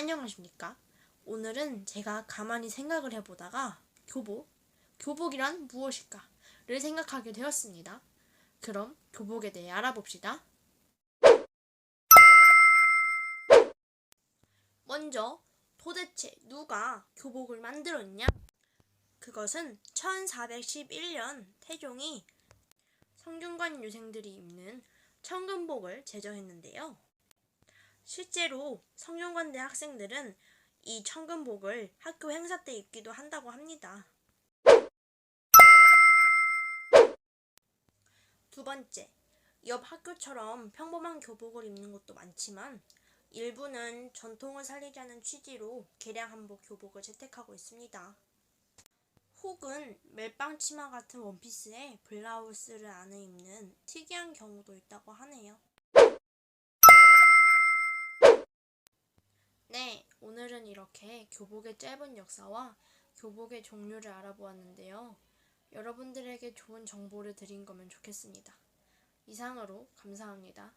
안녕하십니까? 오늘은 제가 가만히 생각을 해보다가 교복, 교복이란 무엇일까를 생각하게 되었습니다. 그럼 교복에 대해 알아봅시다. 먼저 도대체 누가 교복을 만들었냐? 그것은 1411년 태종이 성균관 유생들이 입는 청금복을 제정했는데요. 실제로 성균관대 학생들은 이 청금복을 학교 행사 때 입기도 한다고 합니다. 두 번째, 옆 학교처럼 평범한 교복을 입는 것도 많지만 일부는 전통을 살리자는 취지로 개량 한복 교복을 채택하고 있습니다. 혹은 멜빵 치마 같은 원피스에 블라우스를 안에 입는 특이한 경우도 있다고 하네요. 네, 오늘은 이렇게 교복의 짧은 역사와 교복의 종류를 알아보았는데요. 여러분들에게 좋은 정보를 드린 거면 좋겠습니다. 이상으로 감사합니다.